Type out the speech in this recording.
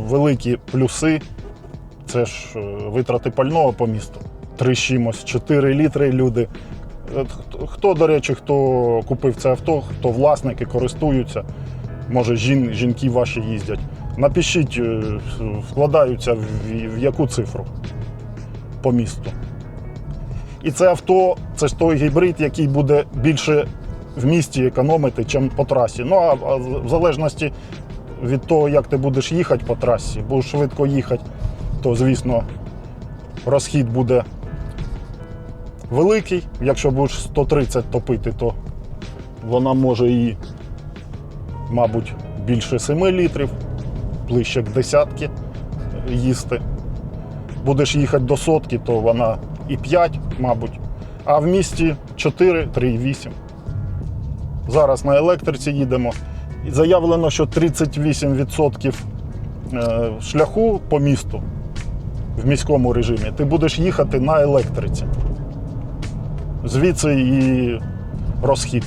великі плюси це ж е, витрати пального по місту. Три 4 літри люди. Хто- Хто, до речі, хто купив це авто, хто власники користуються, може жін, жінки ваші їздять. Напишіть, е, вкладаються в, в яку цифру по місту. І це авто, це ж той гібрид, який буде більше в місті економити, ніж по трасі. Ну а в залежності від того, як ти будеш їхати по трасі, будеш швидко їхати, то звісно розхід буде великий. Якщо будеш 130 топити, то вона може і, мабуть, більше 7 літрів, ближче к десятки їсти. Будеш їхати до сотки, то вона і 5, мабуть. А в місті 4, 3,8. Зараз на електриці їдемо. Заявлено, що 38% е, шляху по місту в міському режимі ти будеш їхати на електриці. Звідси і розхід.